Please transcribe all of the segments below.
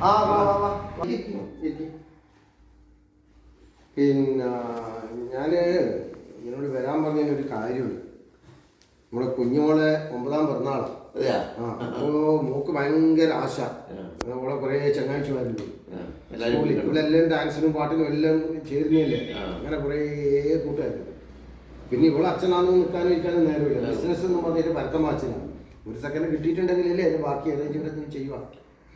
ആ വാ വാ. പിന്നെ ഞാൻ ഇതിനോട് വരാൻ പറഞ്ഞ ഒരു കാര്യമുണ്ട്. നമ്മുടെ കുഞ്ഞോളെ ഒമ്പതാം പിറന്നാളാണ് അപ്പോ മൂക്ക് ഭയങ്കര ആശ. നമ്മളെ കുറെ ചങ്ങാഴ്ച ആ, എല്ലാവരും സ്കൂളിൽ ഇവളെല്ലാം ഡാൻസിനും പാട്ടിനും എല്ലാം ചേരുന്നില്ലേ അങ്ങനെ കുറേ കൂട്ടുകാരുണ്ട് പിന്നെ ഇവളെ അച്ഛനാണെന്ന് നിൽക്കാനും ഇരിക്കാനും നേരമില്ല. ബിസിനസ് എന്ന് പറഞ്ഞാൽ പരക്കം അച്ഛനാണ് ഒരു സെക്കൻഡ് കിട്ടിയിട്ടുണ്ടെങ്കിലല്ലേ അതിന് ബാക്കി ഏതെങ്കിലും ചെയ്യുക.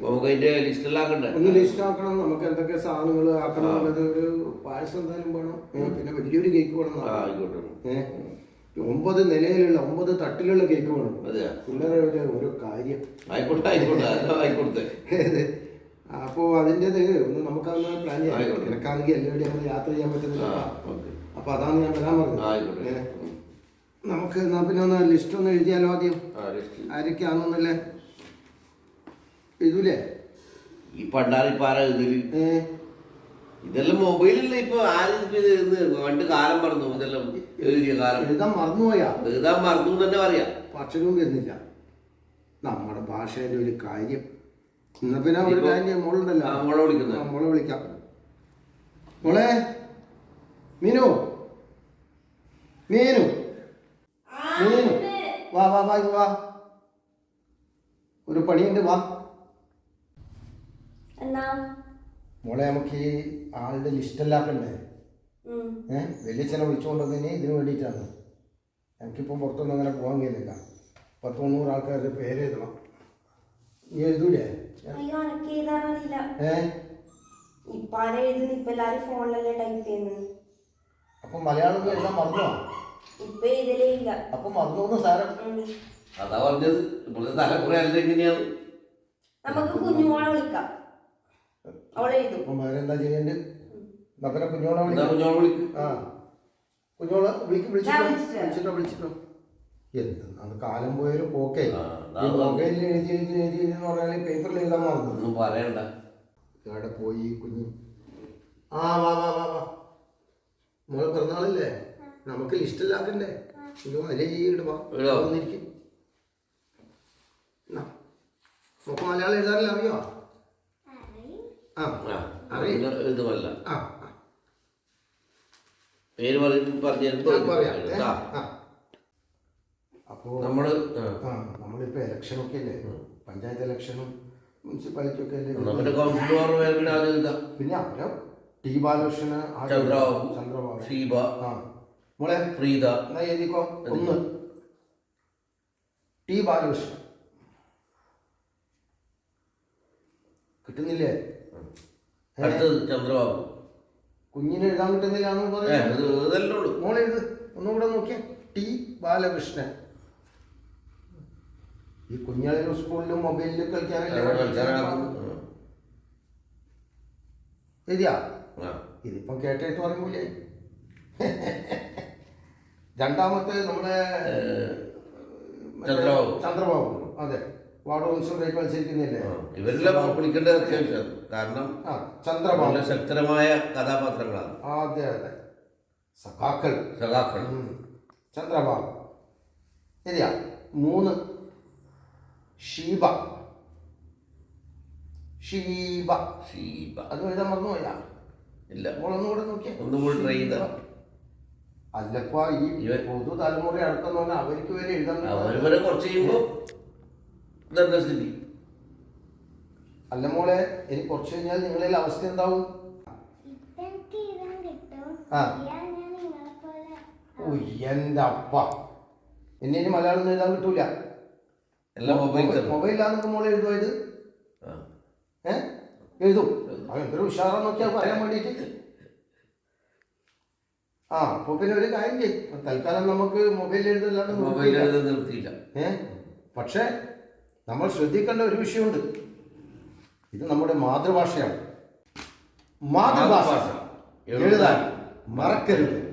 നമുക്ക് അതിന്റെ ലിസ്റ്റിലാക്കണ്ടേ ഒന്ന് ലിസ്റ്റ് ആക്കണം. നമുക്ക് എന്തൊക്കെ സാധനങ്ങൾ ആക്കണം എന്നുള്ളത് ഒരു പായസം എന്തായാലും വേണം. പിന്നെ വലിയൊരു കേക്ക് വേണം ആ ആയിക്കോട്ടെ ഏഹ് ഒമ്പത് നിലയിലുള്ള ഒമ്പത് തട്ടിലുള്ള കേക്ക് വേണം. അതെ പിള്ളേരുടെ ഒരു കാര്യം. ആയിക്കോട്ടെ ആയിക്കോട്ടെ. അതാ ആയിക്കോട്ടെ. ഏത്? അപ്പോ അതിന്റെത് ഒന്ന് നമുക്കതൊന്ന് പ്ലാൻ ചെയ്യാം. ആയിക്കോട്ടെ. എനിക്കാണെങ്കിൽ എല്ലാവരും അങ്ങനെ യാത്ര ചെയ്യാൻ ആ പറ്റുന്നില്ല ഓക്കെ. അപ്പൊ അതാണ് ഞാൻ വരാൻ പറഞ്ഞത്. ആയിക്കോട്ടെ. നമുക്ക് എന്നാ പിന്നെ ഒന്ന് ലിസ്റ്റ് ഒന്ന് എഴുതിയാലോ ആദ്യം? ആ ലിസ്റ്റ് ആരൊക്കെയാണെന്നല്ലേ? എഴുതൂലേ? ഈ പണ്ടാറിപ്പാറ എഴുതൽ? ഇതെല്ലാം മൊബൈലിൽ ഇപ്പൊ ആരും പണ്ട് കാലം മറന്നു ഇതെല്ലാം എഴുതിയ കാലം. എഴുതാൻ മറന്നുപോയാ? എഴുതാൻ മറന്നു എന്ന് തന്നെ പറയാം. അക്ഷരവും വരുന്നില്ല നമ്മുടെ ഭാഷയുടെ ഒരു കാര്യം. എന്നാ പിന്നെ ഒരു കാര്യം മോളുണ്ടല്ലോ. മോളെ വിളിക്കുന്നു. മോളെ വിളിക്കാം. മോളെ മീനു. മീനു. മീനു. വാ വാ വാ വാ. ഒരു പണിയുണ്ട് വാ. മോളെ നമുക്ക് ഈ ആളുടെ ലിസ്റ്റെല്ലാക്കണ്ടേ ഉം. ഏഹ് ചില വിളിച്ചുകൊണ്ടുവന്നതിന് ഇതിന് വേണ്ടിയിട്ടാണ്. എനിക്കിപ്പം പുറത്തൊന്നും അങ്ങനെ പോകാൻ കഴിയുന്നില്ല. പത്ത് മുന്നൂറ് ആൾക്കാരുടെ പേര് എഴുതണം. നീ എഴുതൂലേ? അപ്പൊ മലയാളം എഴുതാൻ മറന്നോ? അപ്പൊ മറന്നു സാരം. അതാ പറഞ്ഞത്. ഇപ്പോഴത്തെ തലമുറ അല്ല എങ്ങനെയാണ് നമുക്ക് കുഞ്ഞുമോളെ വിളിക്കാം. അപ്പം വേറെ എന്താ ചെയ്യേണ്ടത്? എന്നാ പിന്നെ കുഞ്ഞോളെ കുഞ്ഞോളെ വിളിക്ക്? ആ. കുഞ്ഞോളെ വിളിക്ക് വിളിച്ചിട്ടോ? വിളിച്ചിട്ട്. വിളിച്ചിട്ടോ കാലം പോയൊരു പോക്കേ. ഈ മൊബൈലിൽ എഴുതി എഴുതി എഴുതി എന്ന് പറഞ്ഞാൽ പേപ്പറിൽ എഴുതാൻ മറന്നു. പറയണ്ട. എവിടെ പോയി കുഞ്ഞു? ആ വാ വാ വാ വാ. മോളെ പിറന്നാളല്ലേ? നമുക്ക് ലിസ്റ്റിലാക്കണ്ടേ അയ്യോ അല്ലേ ഈ ഇടുവാ മലയാളം എഴുതാറില്ല അറിയോ? ആ. പേര് പറഞ്ഞു പറയാം. ഏ? ആ. ഇലക്ഷനൊക്കെ അല്ലേ? പഞ്ചായത്ത് ഇലക്ഷനും മുനിസിപ്പാലിറ്റി ഒക്കെ അല്ലേ പിന്നെ അവരോ ടി ബാലകൃഷ്ണന് ആദ്യം ചന്ദ്രബാബു ചന്ദ്രബാബു ഷീബ ആ. മോളെ പ്രീത. എന്നാ എഴുതിക്കോ? ഒന്ന്. ടി ബാലകൃഷ്ണൻ. കിട്ടുന്നില്ലേ? അടുത്തത് ചന്ദ്രബാബു. കുഞ്ഞിന് എഴുതാൻ കിട്ടുന്നില്ലാന്ന് പറയുന്നത് മോൾ എഴുത്. ഒന്നുകൂടെ നോക്കിയേ. ടി ബാലകൃഷ്ണൻ. ഈ കുഞ്ഞാളിലും സ്കൂളിലും മൊബൈലിലും കളിക്കാനല്ലേ. എഴുതിയാ. ഇതിപ്പം കേട്ടിട്ട് പറയുമ്പോഴേ. രണ്ടാമത്തെ നമ്മുടെ ചന്ദ്രബാബു. ചന്ദ്രബാബു. അതെ. വാർഡ് കൗൺസിലറായി മത്സരിക്കുന്നില്ലേ? ആ. ഇവരെല്ലാം വിളിക്കേണ്ടത് അത്യാവശ്യമാണ് കാരണം ചന്ദ്രബാബു ശക്തരമായ കഥാപാത്രങ്ങളാണ്. അതെ അതെ. സഖാക്കൾ. സഖാക്കൾ. ചന്ദ്രബാബു ശരിയാ. മൂന്ന്. ഷീബ. ഷീബ. ഷീബ. അത് എഴുതാൻ മറന്നുപോയ? ഇല്ല. നമ്മളൊന്നും കൂടെ ഒന്നുകൂടെ ഒന്നും ട്രൈ ചെയ്ത അല്ലപ്പ ഈ പൊതു തലമുറ അടക്കം പറഞ്ഞാൽ അവർക്ക് വരെ എഴുതാൻ അവർ വരെ കുറച്ച് ചെയ്യുമ്പോ ഇതെന്താ സ്ഥിതി? അല്ല മോളെ എനിക്ക് കുറച്ച് കഴിഞ്ഞാൽ നിങ്ങളെ അവസ്ഥ എന്താവും? ആ. ഞാൻ നിങ്ങളെ പോലെ ഓ എന്റെ അപ്പ. എന്നെ ഇനി മലയാളം എഴുതാൻ കിട്ടൂല. മൊബൈലിലാന്നൊക്കെ മോളെ എഴുതുമോ ഇത്? ഏ? എഴുതും. അവൻ എന്തൊരു ഉഷാറാന്ന് നോക്കിയാൽ പറയാൻ വേണ്ടിയിട്ട്. ആ അപ്പൊ പിന്നെ ഒരു കാര്യം ചെയ്യും തൽക്കാലം നമുക്ക് മൊബൈലിൽ എഴുതല്ലാണ്ട് മൊബൈൽ നിർത്തിയില്ല. എഴുതാൻ നിർത്തിയില്ല. ഏ? പക്ഷേ നമ്മൾ ശ്രദ്ധിക്കേണ്ട ഒരു വിഷയമുണ്ട്. ഇത് നമ്മുടെ മാതൃഭാഷയാണ്. മാതൃഭാഷ. എഴുതാൻ മറക്കരുത്.